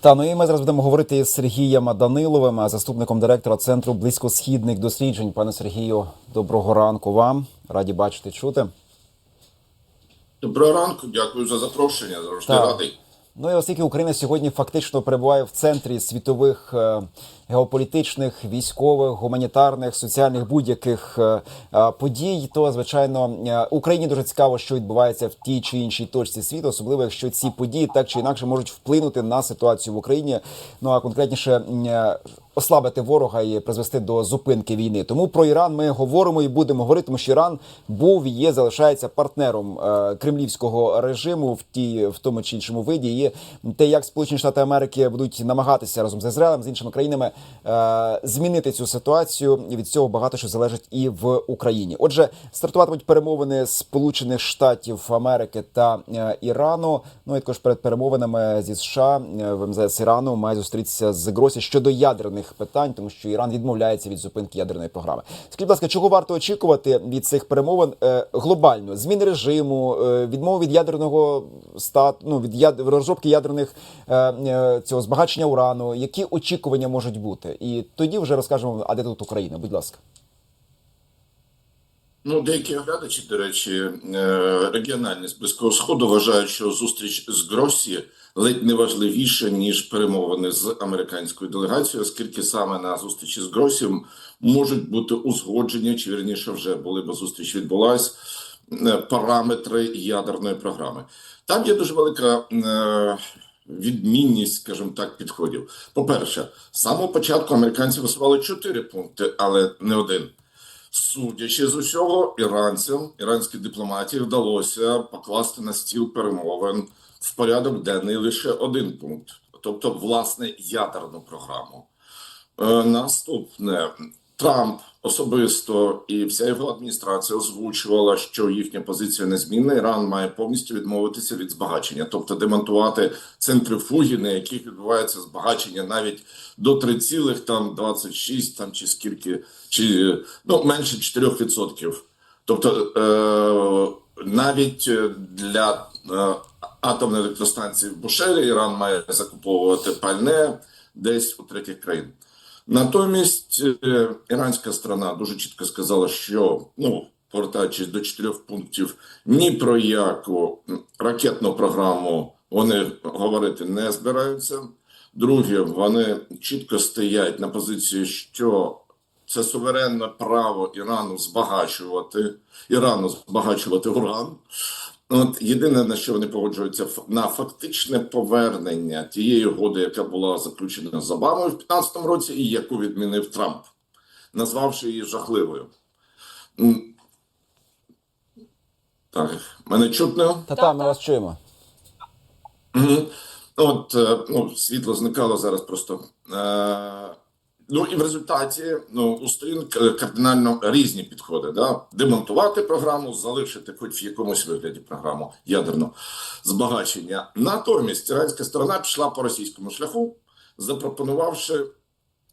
Та ну і ми зараз будемо говорити з Сергієм Даниловим, заступником директора центру близькосхідних досліджень. Пане Сергію, доброго ранку вам. Раді бачити, чути. Доброго ранку, дякую за запрошення. Завжди радий. Ну і оскільки Україна сьогодні фактично перебуває в центрі світових е, геополітичних, військових, гуманітарних, соціальних будь-яких е, е, подій, то звичайно е, Україні дуже цікаво, що відбувається в тій чи іншій точці світу, особливо якщо ці події так чи інакше можуть вплинути на ситуацію в Україні. Ну а конкретніше ослабити ворога і призвести до зупинки війни. Тому про Іран ми говоримо і будемо говорити, тому що Іран був і є, залишається партнером кремлівського режиму в ті в тому чи іншому виді. І те, як Сполучені Штати Америки будуть намагатися разом з Ізраїлем з іншими країнами змінити цю ситуацію, від цього багато що залежить і в Україні. Отже, стартуватимуть перемовини Сполучених Штатів Америки та е, Ірану. Ну і також перед перемовинами зі США е, в МЗС Ірану має зустрітися з Гросі щодо ядерних питань, тому що Іран відмовляється від зупинки ядерної програми. Скажіть, будь ласка, чого варто очікувати від цих перемовин е, глобально? Зміни режиму, е, відмови від ядерного стат, ну від яд... розробки ядерних е, е, цього збагачення урану. Які очікування можуть бути? І тоді вже розкажемо, а де тут Україна? Будь ласка. Ну, деякі оглядачі, до речі, е, регіональні з Близького Сходу вважають, що зустріч з Гросі ледь не важливіша, ніж перемовини з американською делегацією, оскільки саме на зустрічі з Гросі можуть бути узгодження, чи вірніше вже були, бо зустріч відбулась, е, параметри ядерної програми. Там є дуже велика е, відмінність, скажімо так, підходів. По-перше, з початку американці висували чотири пункти, але не один. Судячи з усього, іранцям, іранській дипломатії вдалося покласти на стіл перемовин в порядок денний лише один пункт, тобто власне ядерну програму. Е, Наступне Трамп особисто і вся його адміністрація озвучувала, що їхня позиція незмінна. Іран має повністю відмовитися від збагачення, тобто демонтувати центрифуги, на яких відбувається збагачення навіть до 3, там чи скільки, чи ну менше 4%. Тобто е, навіть для е, атомної електростанції в Бушелі Іран має закуповувати пальне десь у третіх країн. Натомість е, іранська сторона дуже чітко сказала, що ну повертаючись до чотирьох пунктів, ні про яку ракетну програму вони говорити не збираються. Друге, вони чітко стоять на позиції, що це суверенне право Ірану збагачувати Ірану збагачувати уран. От єдине на що вони погоджуються на фактичне повернення тієї угоди, яка була заключена з Обамою в 2015 році, і яку відмінив Трамп, назвавши її жахливою. Так, мене чутно. Та та ми вас чуємо. От е, ну, світло зникало зараз просто. Е, ну і в результаті ну, у сторін кардинально різні підходи. Да? Демонтувати програму, залишити хоч в якомусь вигляді програму ядерного збагачення. Натомість іранська сторона пішла по російському шляху, запропонувавши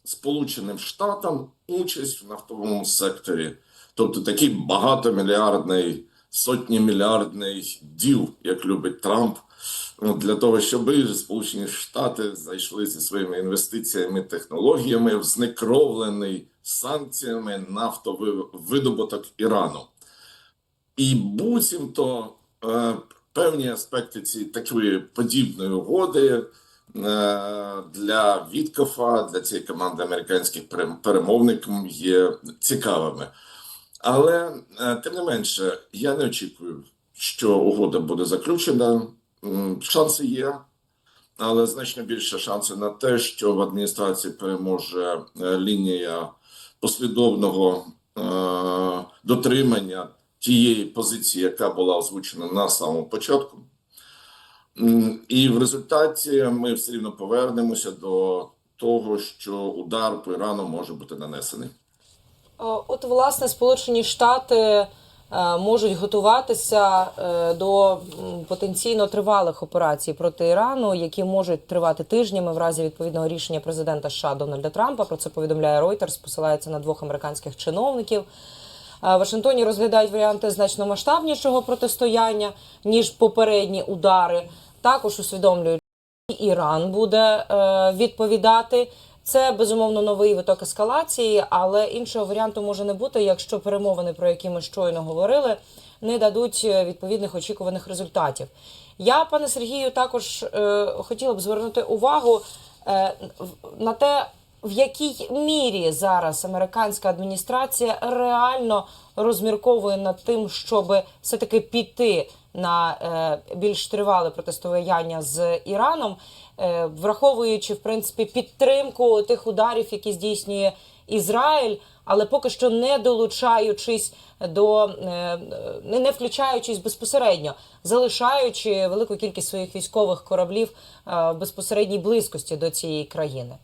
Сполученим Штатам участь в нафтовому секторі, тобто такий багатомільярдний, сотнімільярдний діл, як любить Трамп, для того, щоб Сполучені Штати зайшли зі своїми інвестиціями, технологіями в знекровлений санкціями нафтовий видобуток Ірану. І буцімто е, певні аспекти цієї такої подібної угоди е, для Віткофа, для цієї команди американських перемовників є цікавими. Але е, тим не менше, я не очікую, що угода буде заключена. М, Шанси є, але значно більше шанси на те, що в адміністрації переможе е, лінія послідовного е, дотримання тієї позиції, яка була озвучена на самому початку. І в результаті ми все рівно повернемося до того, що удар по Ірану може бути нанесений. Е, От, власне, Сполучені Штати е, можуть готуватися е, до потенційно тривалих операцій проти Ірану, які можуть тривати тижнями в разі відповідного рішення президента США Дональда Трампа. Про це повідомляє Reuters, посилається на двох американських чиновників. Е, В Вашингтоні розглядають варіанти значно масштабнішого протистояння ніж попередні удари. Також усвідомлюють. Іран буде е, відповідати. Це безумовно новий виток ескалації, але іншого варіанту може не бути, якщо перемовини, про які ми щойно говорили, не дадуть е, відповідних очікуваних результатів. Я, пане Сергію, також е, хотіла б звернути увагу е, на те, в якій мірі зараз американська адміністрація реально розмірковує над тим, щоб все-таки піти на е, більш тривале протистояння з Іраном, е, враховуючи в принципі підтримку тих ударів, які здійснює Ізраїль, але поки що не долучаючись до е, не не включаючись безпосередньо, залишаючи велику кількість своїх військових кораблів в безпосередній близькості до цієї країни.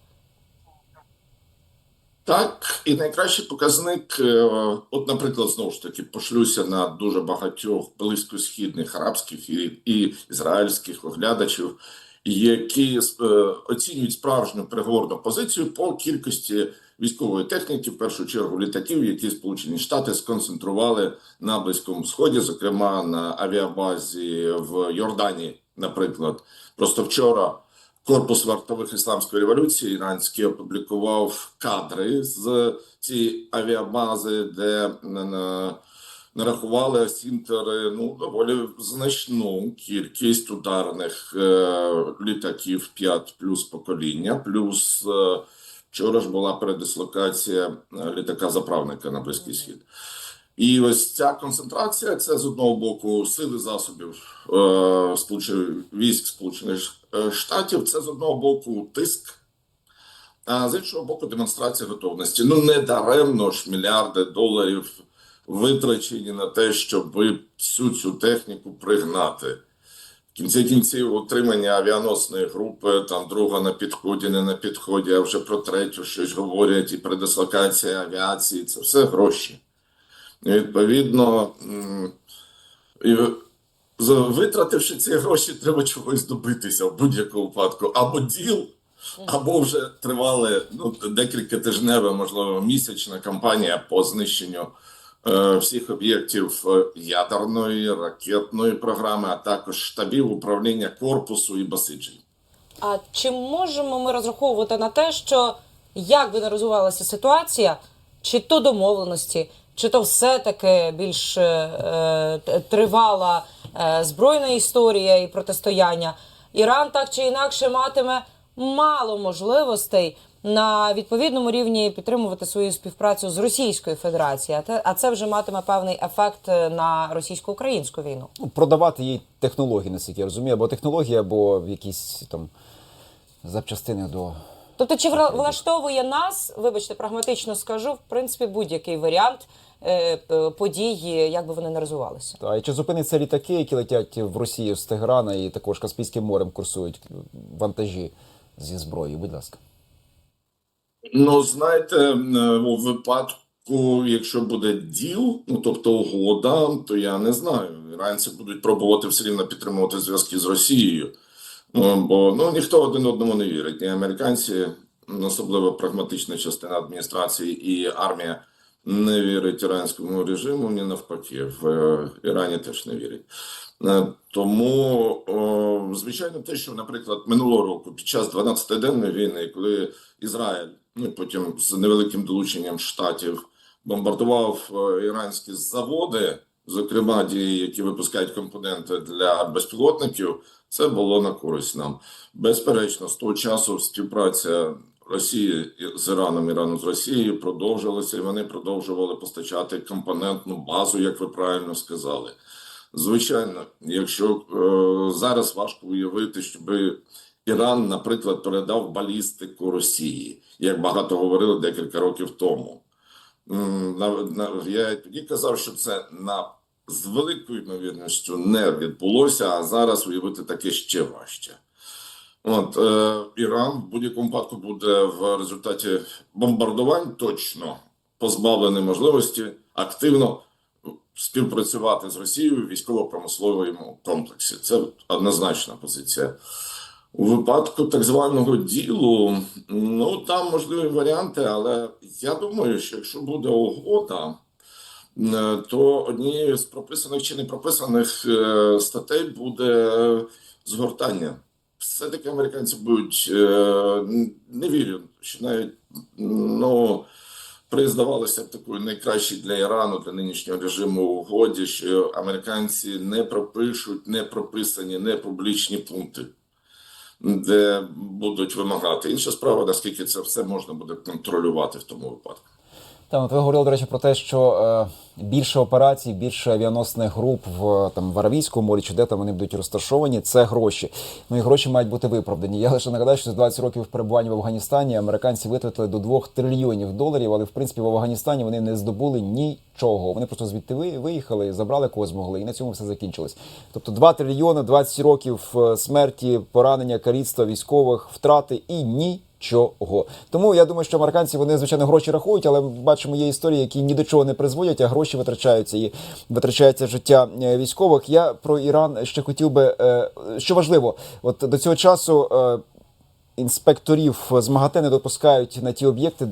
Так, і найкращий показник, е, от, наприклад, знову ж таки, пошлюся на дуже багатьох близькосхідних арабських і, і ізраїльських оглядачів, які е, оцінюють справжню переговорну позицію по кількості військової техніки, в першу чергу літаків, які Сполучені Штати сконцентрували на Близькому Сході, зокрема на авіабазі в Йорданії, наприклад. Просто вчора. Корпус вартових ісламської революції іранський опублікував кадри з цієї авіабази, де на- на- нарахували осінтери ну доволі значну кількість ударних е, літаків 5 плюс покоління, плюс е, вчора ж була передислокація е, літака заправника на Близький Схід. І ось ця концентрація це з одного боку сили засобів е, військ Сполучених е, Штатів, це з одного боку тиск, а з іншого боку, демонстрація готовності. Ну не даремно ж мільярди доларів витрачені на те, щоб всю цю техніку пригнати. В кінці кінців утримання авіаносної групи, там друга на підході, не на підході, а вже про третю щось говорять, і передислокація авіації це все гроші. І, Відповідно, і витративши ці гроші, треба чогось добитися в будь-якому випадку. Або діл, або вже тривали ну, декілька тижнева, можливо, місячна кампанія по знищенню е, всіх об'єктів е, ядерної, ракетної програми, а також штабів управління корпусу і басиджень. А чи можемо ми розраховувати на те, що як би не розвивалася ситуація, чи то домовленості, чи то все-таки більш е, е, тривала е, збройна історія і протистояння, Іран так чи інакше матиме мало можливостей на відповідному рівні підтримувати свою співпрацю з Російською Федерацією, а це вже матиме певний ефект е, на російсько-українську війну. Ну, продавати їй технології, наскільки я розумію, або технології, або якісь там запчастини до. Тобто, чи влаштовує нас, вибачте, прагматично скажу, в принципі, будь-який варіант е, п- як би вони не розвивалися. Та і чи зупиняться літаки, які летять в Росію з Теграна і також Каспійським морем курсують вантажі зі зброєю? Будь ласка. Ну, знаєте, у випадку, якщо буде діл, ну тобто угода, то я не знаю. Іранці будуть пробувати все рівно підтримувати зв'язки з Росією. Ну, бо ну ніхто один одному не вірить. Ні американці, особливо прагматична частина адміністрації і армія не вірить іранському режиму, ні навпаки, в е, Ірані теж не вірять. Е, Тому, звичайно, те, що, наприклад, минулого року під час 12-денної війни, коли Ізраїль, ну потім з невеликим долученням штатів бомбардував е, іранські заводи, зокрема ті, які випускають компоненти для безпілотників, це було на користь нам. Безперечно, з того часу співпраця Росії з Іраном, Ірану з Росією продовжилася, і вони продовжували постачати компонентну базу, як ви правильно сказали. Звичайно, якщо е, зараз важко уявити, щоб Іран, наприклад, передав балістику Росії, як багато говорили декілька років тому. На, я тоді казав, що це на з великою ймовірністю не відбулося, а зараз уявити таке ще важче. От е, Іран в будь-якому випадку буде в результаті бомбардувань точно позбавлений можливості активно співпрацювати з Росією в військово-промисловому комплексі. Це однозначна позиція. У випадку так званого ділу, ну там можливі варіанти, але я думаю, що якщо буде угода, то однією з прописаних чи не прописаних е, статей буде згортання все-таки американці будуть е, не вірю, що навіть ну. приздавалося б такою найкращій для Ірану для нинішнього режиму угоді, що американці не пропишуть не прописані, не публічні пункти, де будуть вимагати. Інша справа, наскільки це все можна буде контролювати в тому випадку. От ви говорили, до речі, про те, що е, більше операцій, більше авіаносних груп в там в Аравійському морі чи де там вони будуть розташовані. Це гроші. Ну і гроші мають бути виправдані. Я лише нагадаю, що за 20 років перебування в Афганістані американці витратили до 2 трильйонів доларів, але в принципі в Афганістані вони не здобули нічого. Вони просто звідти виїхали, забрали кого змогли, і на цьому все закінчилось. Тобто 2 трильйони, 20 років е, смерті, поранення, каліцтва, військових, втрати і ні чого. Тому я думаю, що американці вони звичайно гроші рахують, але бачимо є історії, які ні до чого не призводять, а гроші витрачаються і витрачається життя е, військових. Я про Іран ще хотів би, е, що важливо, от до цього часу. Інспекторів з МАГАТЕ не допускають на ті об'єкти,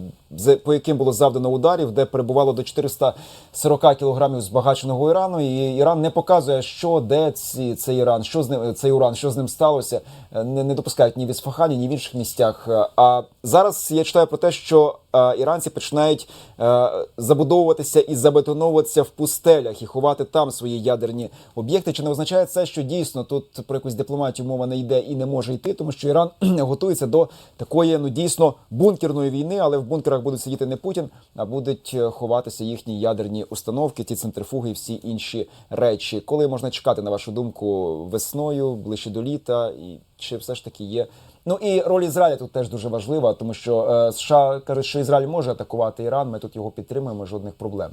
по яким було завдано ударів, де перебувало до 440 кілограмів збагаченого Ірану. І Іран не показує, що де ці, цей Іран, що з ним цей уран, що з ним сталося. Е, Не, не допускають ні в Ісфахані, ні в інших місцях. Е, А зараз я читаю про те, що іранці починають е, забудовуватися і забетоновуватися в пустелях і ховати там свої ядерні об'єкти. Чи не означає це, що дійсно тут про якусь дипломатію мова не йде і не може йти, тому що Іран готується до такої ну дійсно бункерної війни, але в бункерах будуть сидіти не Путін, а будуть е, ховатися їхні ядерні установки, ті центрифуги і всі інші речі. Коли можна чекати, на вашу думку, весною, ближче до літа, і чи все ж таки є. Ну і роль Ізраїля тут теж дуже важлива, тому що е, США кажуть, що Ізраїль може атакувати Іран. Ми тут його підтримуємо, жодних проблем.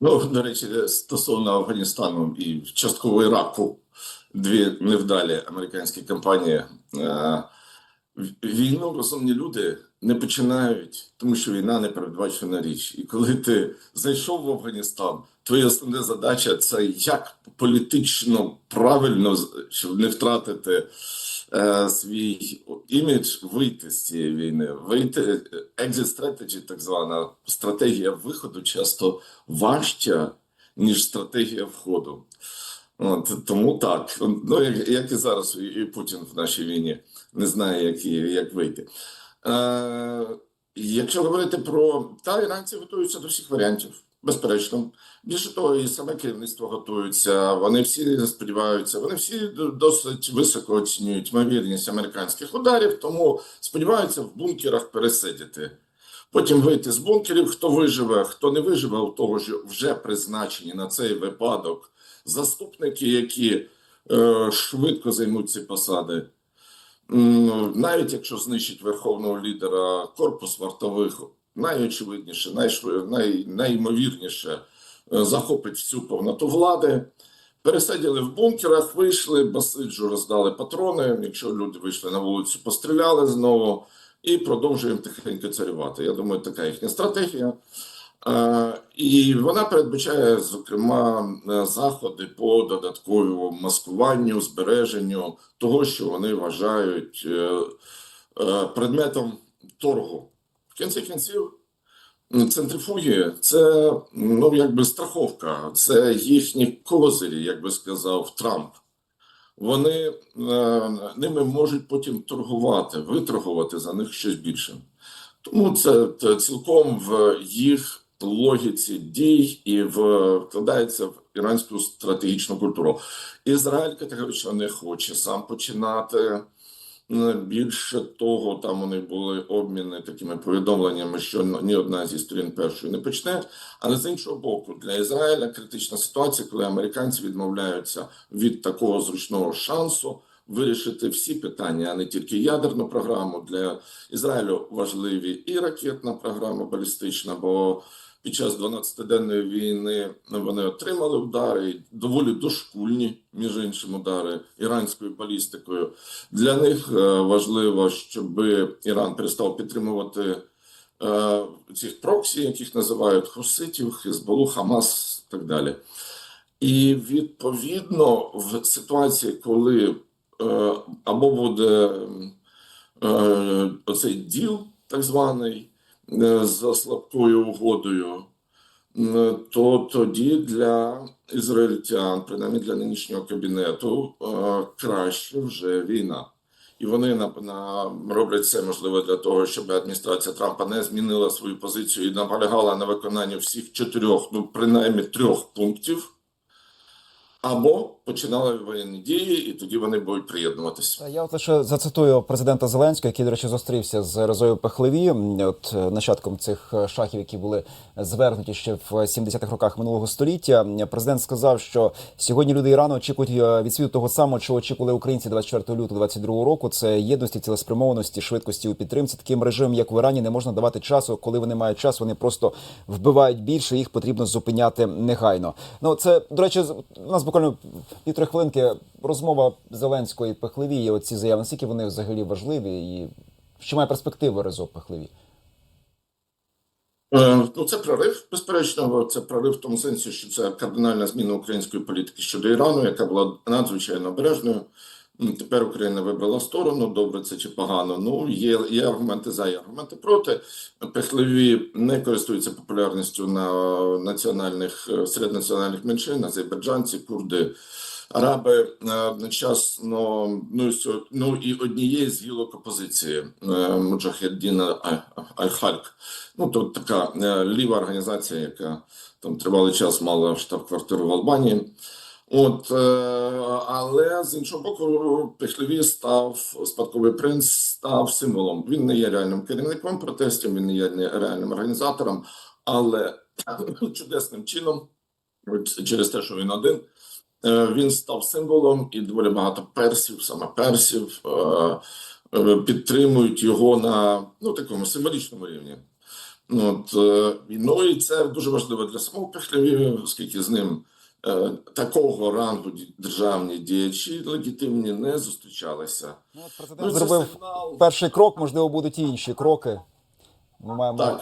Ну, до речі, стосовно Афганістану і частково Іраку, дві невдалі американські кампанії. Е, Війну розумні люди не починають, тому що війна не передбачена річ. І коли ти зайшов в Афганістан, твоя основна задача це як політично правильно, щоб не втратити е, свій імідж, вийти з цієї війни, вийти exit strategy, так звана стратегія виходу, часто важча, ніж стратегія входу. От, тому так. Ну, як, як і зараз, і, Путін в нашій війні не знає, як, як вийти. Е, якщо говорити про та іранці готуються до всіх варіантів, безперечно. Більше того, і саме керівництво готується. Вони всі сподіваються, вони всі досить високо оцінюють ймовірність американських ударів, тому сподіваються в бункерах пересидіти. Потім вийти з бункерів, хто виживе, хто не виживе, у того ж вже призначені на цей випадок заступники, які е, швидко займуть ці посади. М, Навіть якщо знищить верховного лідера корпус вартових, найочевидніше, найшвид, най, найімовірніше е, захопить всю повноту влади. Пересиділи в бункерах, вийшли, басиджу роздали патрони. Якщо люди вийшли на вулицю, постріляли знову і продовжуємо тихенько царювати. Я думаю, така їхня стратегія. Е, І вона передбачає, зокрема, е, заходи по додатковому маскуванню, збереженню того, що вони вважають предметом торгу. В кінці кінців, центрифуги це ну, якби страховка, це їхні козирі, як би сказав Трамп. Вони е, ними можуть потім торгувати, виторгувати за них щось більше. Тому це, цілком в їх логіці дій і вкладається в іранську стратегічну культуру. Ізраїль категорично не хоче сам починати. Е, Більше того, там вони були обміни такими повідомленнями, що ні одна зі сторін першої не почне. Але з іншого боку, для Ізраїля критична ситуація, коли американці відмовляються від такого зручного шансу вирішити всі питання, а не тільки ядерну програму. Для Ізраїлю важливі і ракетна програма балістична, бо під час 12-денної війни вони отримали удари, доволі дошкульні, між іншим, удари іранською балістикою. Для них е, важливо, щоб Іран перестав підтримувати е, цих проксі, яких називають хуситів, Хизбалу, Хамас і так далі. І відповідно в ситуації, коли е, або буде оцей діл, так званий, за слабкою угодою, то тоді для ізраїльтян, принаймні для нинішнього кабінету, е, краще вже війна. І вони на, на роблять все можливе для того, щоб адміністрація Трампа не змінила свою позицію і наполягала на виконанні всіх чотирьох, ну принаймні трьох пунктів, або починала воєнні дії, і тоді вони будуть приєднуватися. Я от лише зацитую президента Зеленського, який, до речі, зустрівся з Розою Пехлеві, от е, нащадком цих е, шахів, які були звернуті ще в 70-х роках минулого століття. Президент сказав, що сьогодні люди Ірану очікують е, від світу того самого, чого очікували українці 24 лютого 22 року. Це єдності, цілеспрямованості, швидкості у підтримці. Таким режимом, як в Ірані, не можна давати часу. Коли вони мають час, вони просто вбивають більше. Їх потрібно зупиняти негайно. Ну це до речі, у нас буквально півтори хвилинки розмова Зеленського і оці заяви, наскільки вони взагалі важливі, і що має перспективи Резо Пехлеві? Е, Ну, це прорив, безперечно, це прорив в тому сенсі, що це кардинальна зміна української політики щодо Ірану, яка була надзвичайно обережною. М, Тепер Україна вибрала сторону, добре це чи погано. Ну, є, є аргументи за, є аргументи проти. Пехлеві не користуються популярністю на національних серед національних меншин, азербайджанці, курди, араби е, одночасно. Ну, і ну і однієї з гілок опозиції е, Муджахеддіна Аль- Аль-Хальк. Ну, то така е, ліва організація, яка там тривалий час мала штаб-квартиру в Албанії. От, е, але з іншого боку, Пехлеві став спадковий принц, став символом. Він не є реальним керівником протестів, він не є реальним організатором, але чудесним чином, через те, що він один, е, він став символом, і доволі багато персів, саме персів, е, підтримують його на ну, такому символічному рівні. От, ну і це дуже важливо для самого Пехлеві, оскільки з ним такого рангу державні діячі легітимні не зустрічалися. Ну, Ну, президент ну, зробив сигнал. перший крок, можливо, будуть і інші кроки. Ми маємо Так,